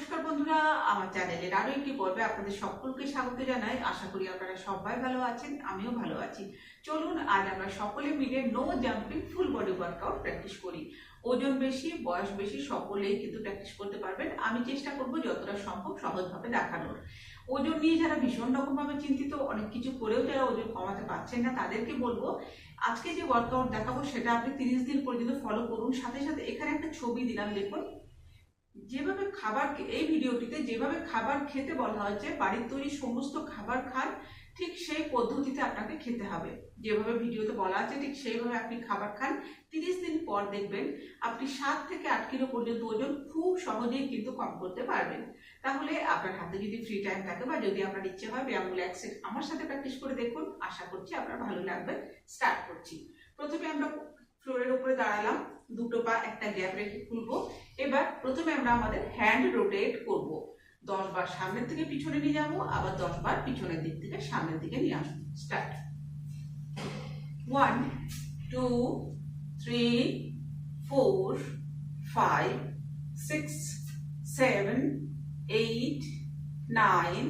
নমস্কার বন্ধুরা, আমার চ্যানেলের আরও একটি পর্বে আপনাদের সকলকে স্বাগত জানাই। আশা করি আপনারা সবাই ভালো আছেন, আমিও ভালো আছি। চলুন, আজ আমরা সকলে মিলে no jumping full body workout practice করি। ওজন বেশি, বয়স বেশি, সকলেই কিন্তু প্র্যাকটিস করতে পারবেন। আমি চেষ্টা করব যতটা সম্ভব সহজভাবে দেখানোর। ওজন নিয়ে যারা ভীষণ রকমভাবে চিন্তিত, অনেক কিছু করেও যারা ওজন কমাতে পারছেন না, তাদেরকে বলব, আজকে যে ওয়ার্কআউট দেখাবো সেটা আপনি তিরিশ দিন পর্যন্ত ফলো করুন। সাথে সাথে এখানে একটা ছবি দিলাম, দেখুন। যেভাবে খাবার এই ভিডিওটিতে যেভাবে খাবার খেতে বলা হয়েছে, বাড়ির তৈরি সমস্ত খাবার খান, ঠিক সেই পদ্ধতিতে আপনাকে খেতে হবে। যেভাবে ভিডিওতে বলা আছে, ঠিক সেইভাবে আপনি খাবার খান। তিরিশ দিন পর দেখবেন আপনি সাত থেকে আট কিলো পর্যন্ত ওজন খুব সহজেই কিন্তু কম করতে পারবেন। তাহলে আপনার হাতে যদি ফ্রি টাইম থাকে বা যদি আপনার ইচ্ছে হয় ব্যায়ামগুলো এক আমার সাথে প্র্যাকটিস করে দেখুন। আশা করছি আপনার ভালো লাগবে। স্টার্ট করছি। প্রথমে আমরা ফ্লোরের উপরে দাঁড়ালাম, দুটো পা, একটা গ্যাপ রেখে খুলবো। এবার প্রথমে আমরা আমাদের হ্যান্ড রোটেট করব। দশ বার সামনের থেকে পিছনে নিয়ে যাব, আবার দশ বার পিছনের দিক থেকে সামনের দিকে নিয়ে আসব। Start one two three four five six seven eight nine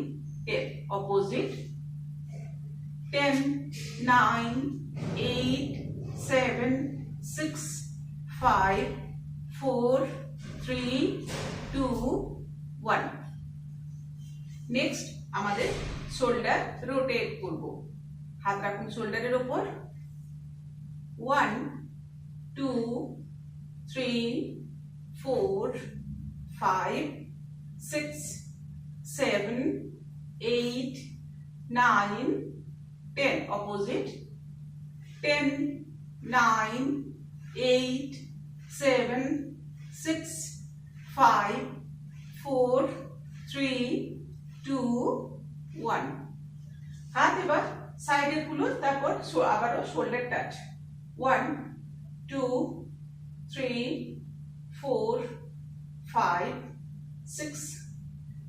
ten opposite ten nine eight seven six five four three two one next আমাদের শোল্ডার রোটেট করব হাত রাখুন শোল্ডারের ওপর one two three four five six seven eight nine ten opposite ten nine eight seven six five four three two one হাত এবার সাইডে খুলুন তারপর আবারও shoulder touch one two three four five six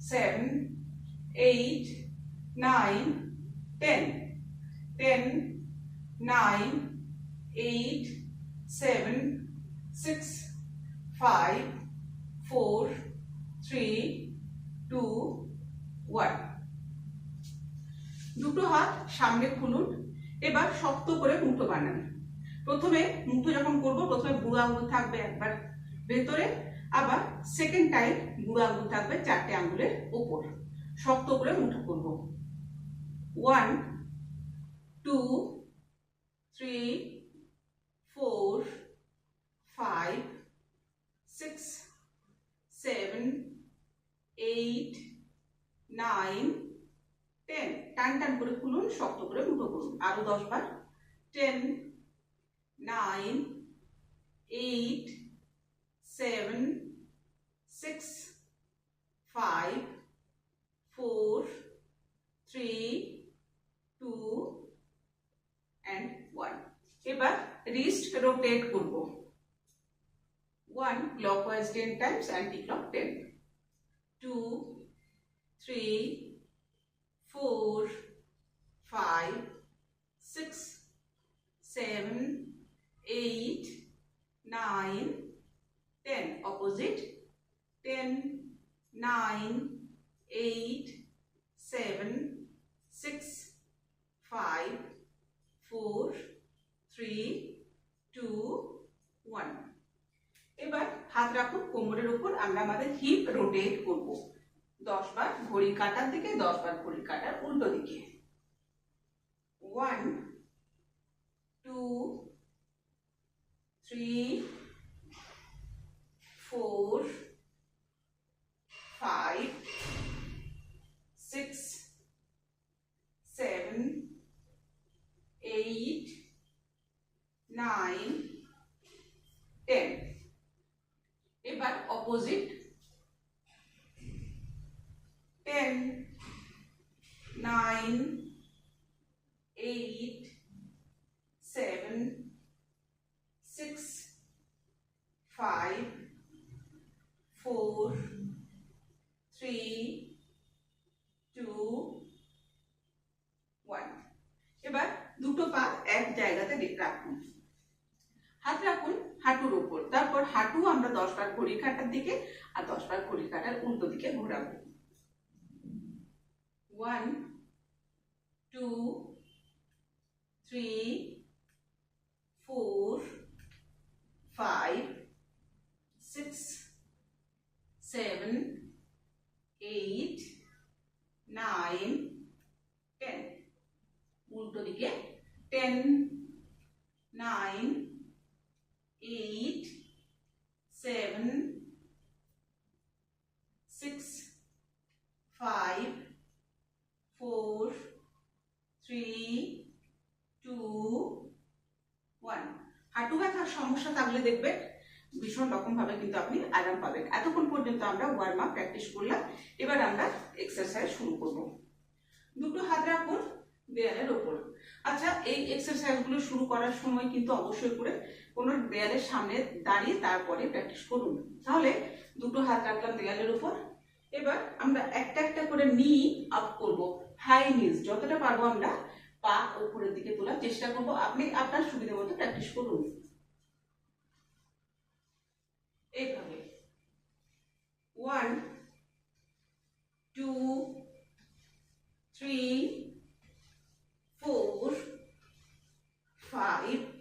seven eight nine ten ten nine eight seven six five four three two one দুটো হাত সামনে খুলুন, এবার শক্ত করে মুঠো বানান। প্রথমে মুঠো যখন করব, প্রথমে বুড়ো আঙুল থাকবে একবার ভেতরে, আবার সেকেন্ড টাইম বুড়ো আঙুল থাকবে চারটে আঙুলের ওপর। শক্ত করে মুঠো করব। One two three four five six seven eight nine ten টান টান করে খুলুন, শক্ত করে মুঠো করুন। আরও দশ বার। Ten nine eight seven six five four wrist rotate कर one clock ten times anti clock ten হাঁটু আমরা দশ বার ঘড়ির কাটার দিকে আর দশ বার ঘড়ির কাটার উল্টো দিকে ঘোরাবো। One two three four five six seven eight nine ten উল্টো দিকে ten nine eight seven six five four three two one হাঁটু ব্যথার সমস্যা থাকলে দেখবেন ভীষণ রকম ভাবে কিন্তু আপনি আরাম পাবেন। এতক্ষণ পর্যন্ত আমরা ওয়ার্ম আপ প্র্যাকটিস করলাম, এবার আমরা এক্সারসাইজ শুরু করব। দুটো হাত রাখুন, দেয়ালের ওপর। আচ্ছা এই এক্সারসাইজগুলো শুরু করার সময় কিন্তু অবশ্যই করে কোনো দেয়ালের সামনে দাঁড়িয়ে তারপরে প্র্যাকটিস করুন। তাহলে দুটো হাত রাখলাম দেয়ালের উপর। এবার আমরা একটা একটা করে নি আপ করব হাই নিজ যতটা পারব আমরা পা উপরের দিকে তোলার চেষ্টা করব। আপনি আপনার সুবিধা মতো প্র্যাকটিস করুন। এইভাবে। One two three four five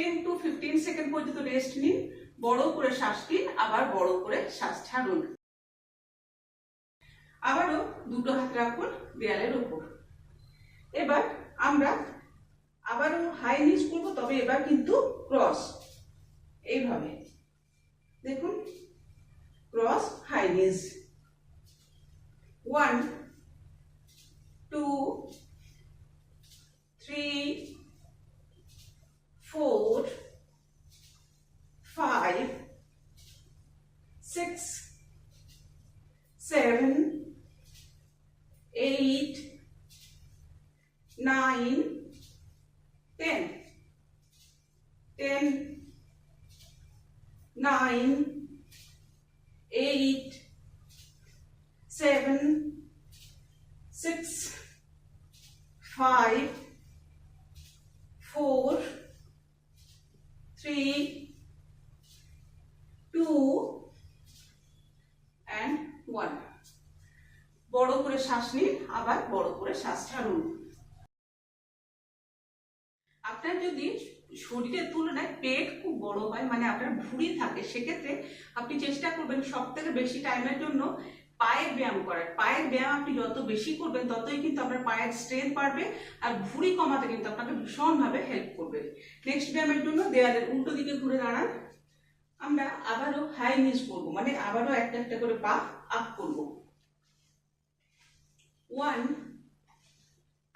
ten to fifteen second পর্যন্ত রেস্ট নিন, বড় করে শ্বাস নিন, আবার বড় করে শ্বাস ছাড়ুন। আবারও দুটো হাত রাখুন দেয়ালের উপর। এবার আমরা আবারও হাই নিচ করব, তবে এবার কিন্তু ক্রস এইভাবে। দেখুন ক্রস হাই নিচ ওয়ান টু থ্রি food শ্বাস ছাড়ুন আপনার যদি শরীরের তুলনায় পেট খুব বড় হয় মানে আপনার ভুঁড়ি থাকে, সেক্ষেত্রে আপনি চেষ্টা করবেন সব থেকে বেশি টাইমের জন্য পায়ের ব্যায়াম করার। পায়ের ব্যায়াম আপনি যত বেশি করবেন, ততই কিন্তু আপনার পায়ের স্ট্রেংথ বাড়বে আর ভুঁড়ি কমাতে কিন্তু আপনাকে ভীষণভাবে হেল্প করবে। নেক্সট ব্যায়ামের জন্য দেয়ালের উল্টো দিকে ঘুরে দাঁড়ান। আমরা আবারও হাই নিচ করব মানে আবারও একটা একটা করে পা আপ করব। One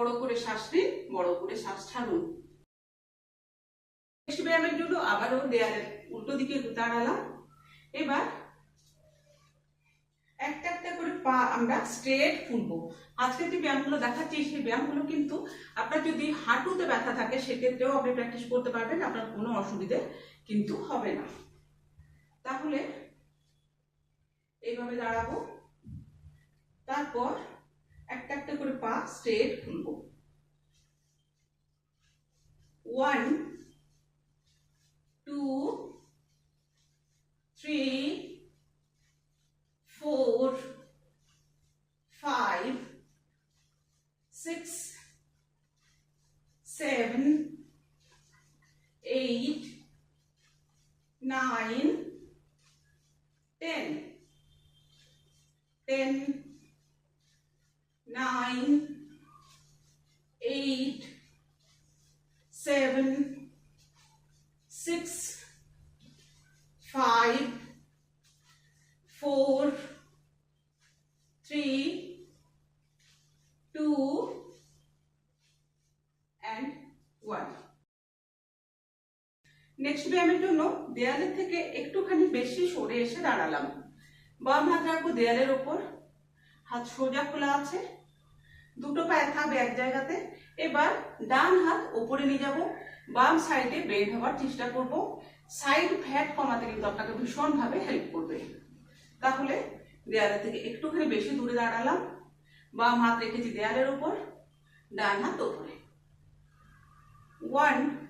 বড় করে শ্বাস নিন বড় করে শ্বাস ছাড়ুন ব্যায়ামের জন্য আবারও দেয়ালের উল্টো দিকে দাঁড়ালাম এবার একটা একটা করে পা আমরা স্ট্রেট ফুলবো আজকে যে ব্যায়ামগুলো দেখাচ্ছি, সেই ব্যায়ামগুলো কিন্তু আপনার যদি হাঁটুতে ব্যথা থাকে, সেক্ষেত্রেও আপনি প্র্যাকটিস করতে পারবেন, আপনার কোনো অসুবিধে কিন্তু হবে না। তাহলে এইভাবে দাঁড়াবো। তারপর একটা একটা করে পা স্ট্রেট খুলবো one two three four five six seven, next ব্যায়ামের জন্য দেয়ালের থেকে একটুখানি বেশি সরে এসে দাঁড়ালাম। বাম হাত রাখব দেয়ালের ওপর হাত সোজা খোলা আছে। দুটো পায়ে থাকবে এক জায়গাতে। এবার ডান হাত ওপরে নিয়ে যাব। বাম সাইডে বেন্ড হওয়ার চেষ্টা করব। সাইড ফ্যাট কমাতে কিন্তু আপনাকে ভীষণভাবে হেল্প করবে। তাহলে দেয়ালের থেকে একটুখানি বেশি দূরে দাঁড়ালাম। বাম হাত রেখেছি দেয়ালের উপর, ডান হাত ওপরে। One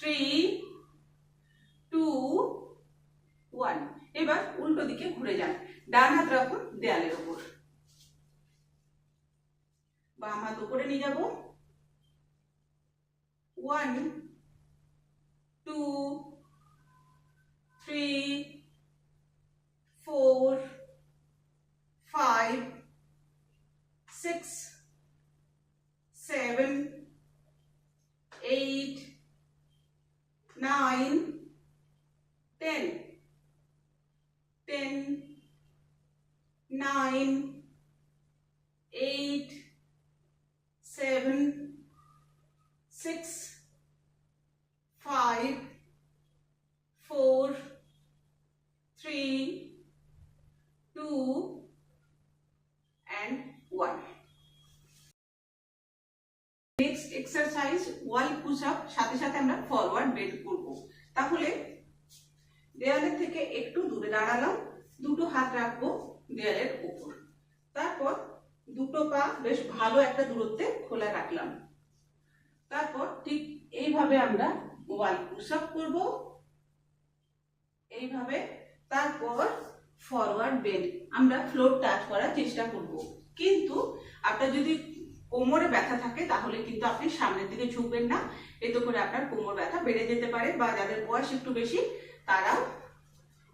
Three, two, one. এবার উল্টো দিকে ঘুরে যান। ডান হাত রাখুন দেয়ালের ওপর। বাম হাত উপরে নিয়ে যাব। One two three, four, five, six, seven, eight, nine, ten, ten, nine, eight, seven, six, five, four, three, two, and one. Next exercise wall push up সাথে সাথে আমরা ফরওয়ার্ড বেন্ড করব। তাহলে দেয়ালের থেকে একটু দূরে দাঁড়ালাম, দুটো হাত রাখব দেয়ালের উপর তারপর দুটো পা বেশ ভালো একটা দূরত্বে খোলা রাখলাম। তারপর ঠিক এইভাবে আমরা ওয়াল পুশ আপ করব। এইভাবে তারপর ফরওয়ার্ড বেড আমরা ফ্লোর টাচ করার চেষ্টা করব। কিন্তু আপনার যদি কোমরে ব্যথা থাকে, তাহলে কিন্তু আপনি সামনের দিকে ঝুঁকবেন না। এতে করে আপনার কোমর ব্যথা বেড়ে যেতে পারে বা যাদের বয়স একটু বেশি, তারা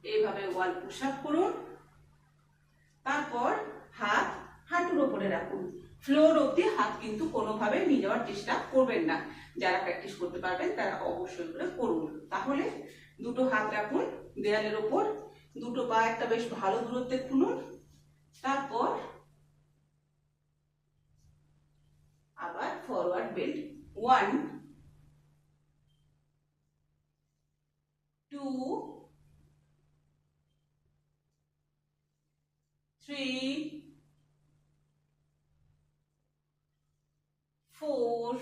এইভাবে ওয়াল পুশ আপ করুন। তারপর হাত হাঁটুর ওপরে রাখুন। ফ্লোর অবধি হাত কিন্তু কোনোভাবে নিয়ে যাওয়ার চেষ্টা করবেন না। যারা প্র্যাকটিস করতে পারবেন, তারা অবশ্যই করে করুন। তাহলে দুটো হাত রাখুন দেয়ালের ওপর, দুটো পা একটা বেশ ভালো দূরত্বে খুলুন। তারপর আবার forward belt one two three four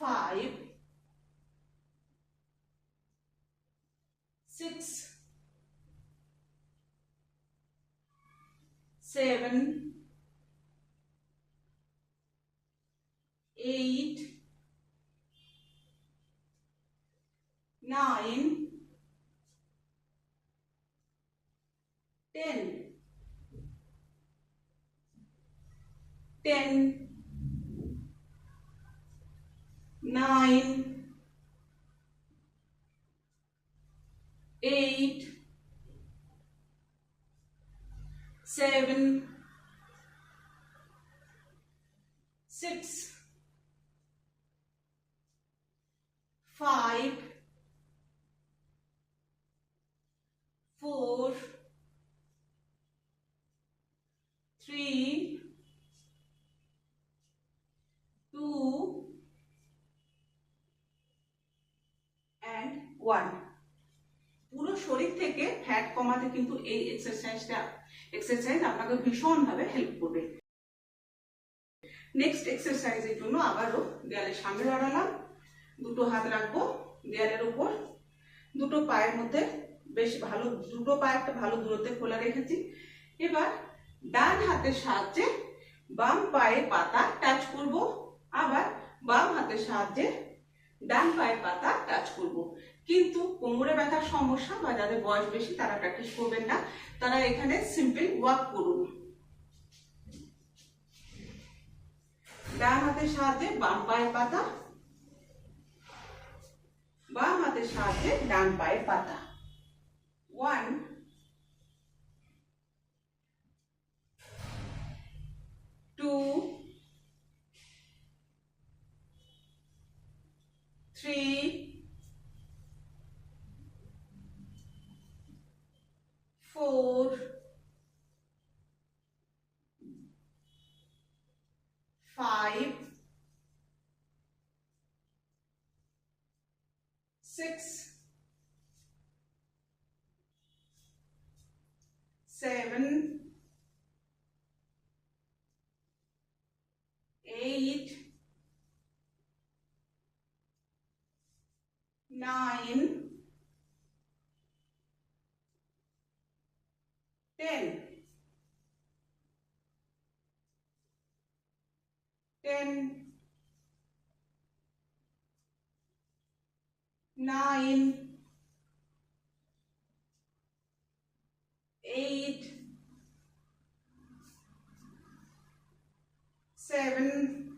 five, six, seven, eight, nine, ten, ten, nine, eight, seven. Fat কমাতে কিন্তু এই এক্সারসাইজটা এক্সারসাইজ আপনাকে ভীষণভাবে হেল্প করবে। নেক্সট এক্সারসাইজের জন্য আবারও দেয়ালের সামনে দাঁড়ালাম। দুটো হাত রাখব দেয়ালের উপর। দুটো পায়ের মধ্যে, বেশ ভালো, দুটো পা একটা ভালো দূরত্বে খোলা রেখেছি। এবার ডান হাতের সাহায্যে বাম পায়ের পাতা টাচ করব। আবার বাম হাতের সাহায্যে ডান পায়ের পাতা টাচ করব। কিন্তু কোমরে ব্যথার সমস্যা বা যাদের বয়স বেশি তারা প্র্যাকটিস করবেন না। তারা এখানে সিম্পল ওয়াক করুন। ডান হাতের সাহায্যে বাম পায়ের পাতা। বাম হাতের সাহায্যে ডান পায়ের পাতা। One six, seven, eight, nine, ten, ten, nine, eight, seven,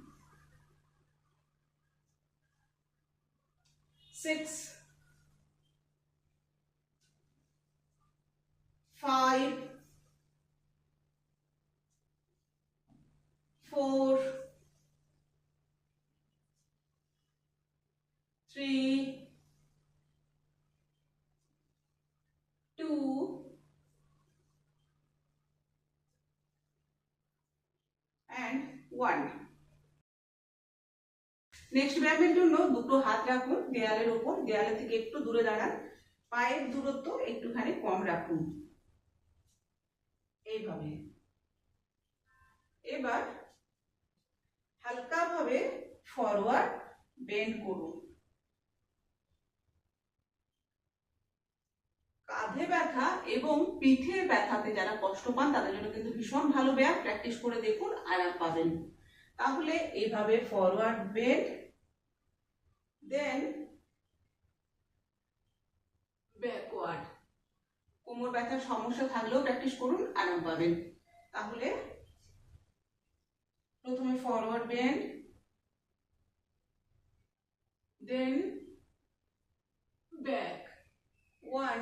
six, five, four, three, one. Next ব্যায়ামের জন্য দুটো হাত রাখুন দেয়ালের উপর দেয়ালে থেকে একটু দূরে দাঁড়ান, পায়ের দূরত্ব একটুখানি কম রাখুন। এইভাবে। এবার হালকাভাবে ফরওয়ার্ড বেন্ড করুন। কাঁধে ব্যথা এবং পিঠের ব্যথাতে যারা কষ্ট পান, তাদের জন্য কিন্তু ভীষণ ভালো ব্যায়াম। প্র্যাকটিস করে দেখুন, আরাম পাবেন। তাহলে এইভাবে ফরওয়ার্ড বেন্ড দেন ব্যাকওয়ার্ড কোমর ব্যথার সমস্যা থাকলেও প্র্যাকটিস করুন, আরাম পাবেন। তাহলে প্রথমে forward bend then back one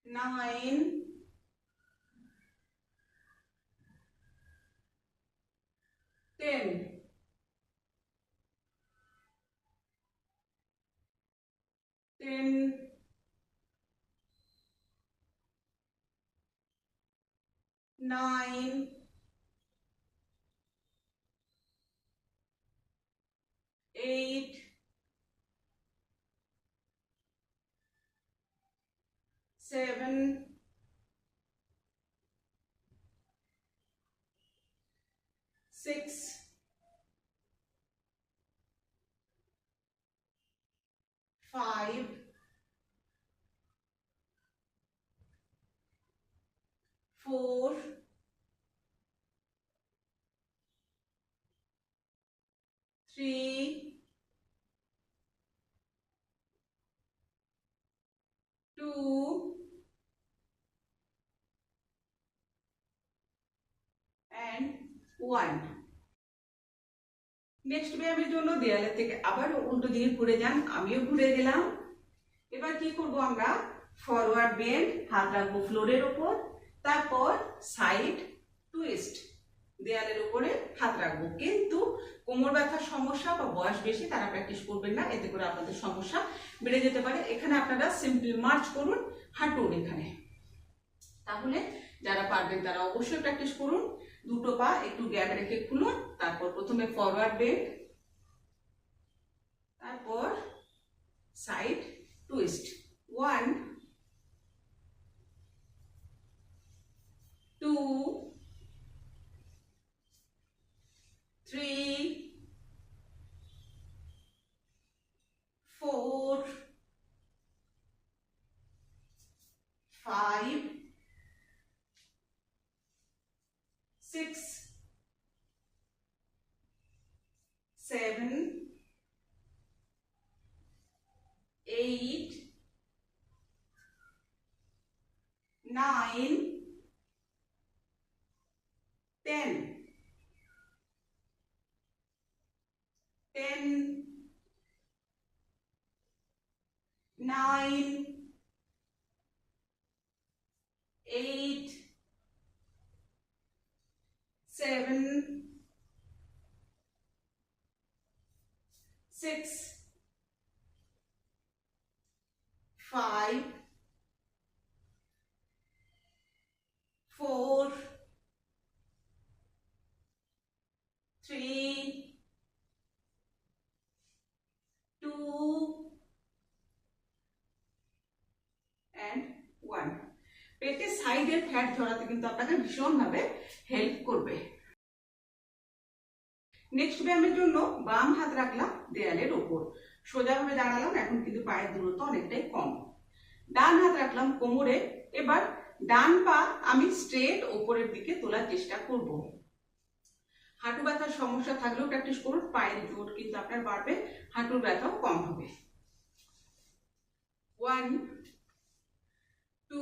nine. Ten. Ten. Nine. Eight seven. Six. Five. Four one next ব্যায়ামের জন্য দেয়ালের থেকে আবার উল্টো দিকে ঘুরে যান, আমিও ঘুরে গেলাম। এবার কি করব আমরা? ফরওয়ার্ড বেন্ড হাত রাখব ফ্লোরের ওপর, তারপর সাইড টুইস্ট দেয়ালের উপরে হাত রাখব। কিন্তু কোমর ব্যথার সমস্যা বা বয়স বেশি, তারা প্র্যাকটিস করবেন না, এতে করে আপনাদের সমস্যা বেড়ে যেতে পারে। এখানে আপনারা সিম্পল মার্চ করুন, হাঁটুন এখানে। তাহলে যারা পারবেন তারা অবশ্যই প্র্যাকটিস করুন। দুটো পা একটু গ্যাপ রেখে খুলুন তারপর প্রথমে ফরওয়ার্ড বেন্ড তারপর side twist one two three four five six, seven, eight, nine, ten, ten, nine, eight, seven, six, five, four, three, two, and one. পেটের সাইডের ফ্যাট ঝরাতে কিন্তু আপনাকে ভীষণভাবে হেল্প করবে। নেক্সট ব্যায়ামের জন্য বাম হাত রাখলাম দেয়ালের ওপর। সোজাভাবে দাঁড়ালাম, এখন কিন্তু পায়ের দূরত্ব অনেকটাই কম। ডান হাত রাখলাম কোমরে, এবার ডান পা আমি স্ট্রেট ওপরের দিকে তোলার চেষ্টা করব। হাঁটু ব্যথার সমস্যা থাকলেও প্র্যাকটিস করুন, পায়ের জোর কিন্তু আপনার বাড়বে, হাঁটুর ব্যথাও কম হবে। One two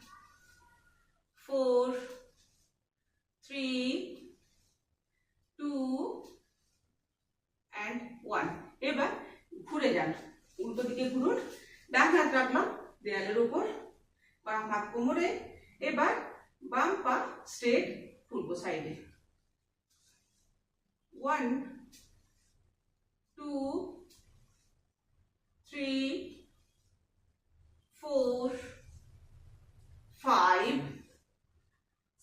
four, three, two, and one. এবার ঘুরে যান। উল্টো দিকে ঘুরুন। ডান হাত রাখলাম দেয়ালের উপর বাম হাত কোমরে। এবার বাম পা স্ট্রেট খুলবো সাইডে one two three four five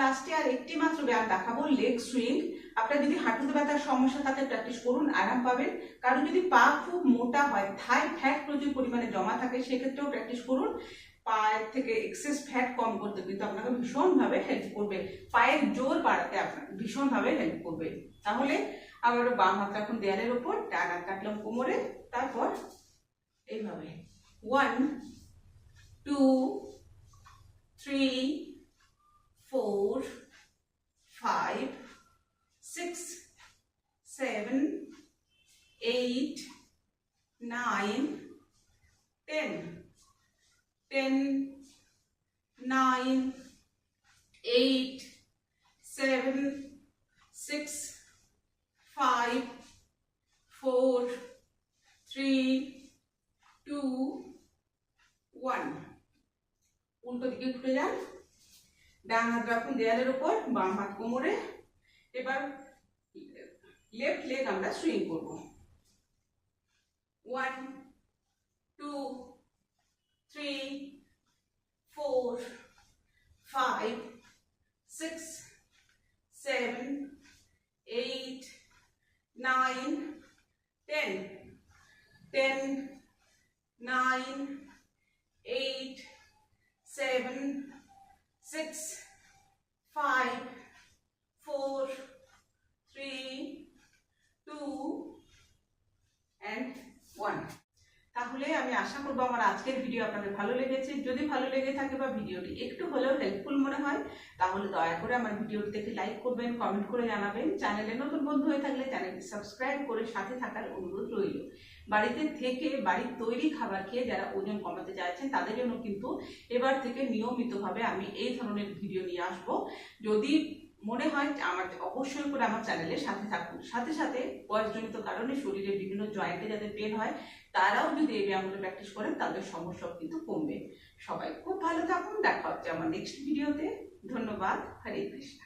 লাস্টে আর একটি মাত্র ব্যায়াম দেখাবো লেগ সুইং আপনার যদি হাঁটুতে ব্যথার সমস্যা থাকে প্র্যাকটিস করুন আরাম পাবেন। কারণ যদি পা খুব মোটা হয় থাই ফ্যাট প্রচুর পরিমাণে জমা থাকে সেক্ষেত্রেও প্র্যাকটিস করুন। পায়ের থেকে এক্সেস ফ্যাট কম করতে কিন্তু আপনাকে ভীষণভাবে হেল্প করবে। পায়ের জোর বাড়াতে আপনাকে ভীষণভাবে হেল্প করবে। তাহলে আবারও বাম হাত রাখুন দেয়ালের ওপর ডান হাত রাখলাম কোমরে। তারপর এইভাবে। One two three, four, five, six, seven, eight, nine, ten. Ten, nine, eight, seven, six, five, four, three, two, one. উল্টো দিকে ঘুরে যান ডান হাত রাখুন দেয়ালের উপর বাম হাত কোমরে। এবার লেফট লেগ আমরা সুইং করব। One two three four five six seven eight nine ten ten nine eight seven, six, করব, আমার আজকের ভিডিও আপনাদের ভালো লেগেছে। যদি ভালো লেগে থাকে বা ভিডিওটি একটু হলেও হেল্পফুল মনে হয়, তাহলে দয়া করে আমার ভিডিওটি দেখে লাইক করবেন কমেন্ট করে জানাবেন। চ্যানেলে নতুন বন্ধু হয়ে থাকলে চ্যানেলটি সাবস্ক্রাইব করে সাথে থাকার অনুরোধ রইল। বাড়িতে থেকে বাড়ির তৈরি খাবার খেয়ে যারা ওজন কমাতে চাইছেন, তাদের জন্য কিন্তু এবার থেকে নিয়মিতভাবে আমি এই ধরনের ভিডিও নিয়ে আসব। যদি মনে হয় আমার অবশ্যই করে আমার চ্যানেলের সাথে থাকুন। সাথে সাথে বয়সজনিত কারণে শরীরে বিভিন্ন জয়েন্টে যাদের পেন হয় তারাও যদি এই ব্যায়ামগুলো প্র্যাকটিস করেন, তাদের সমস্যাও কিন্তু কমবে। সবাই খুব ভালো থাকুন, দেখা হচ্ছে আমার নেক্সট ভিডিওতে ধন্যবাদ। হরে কৃষ্ণ।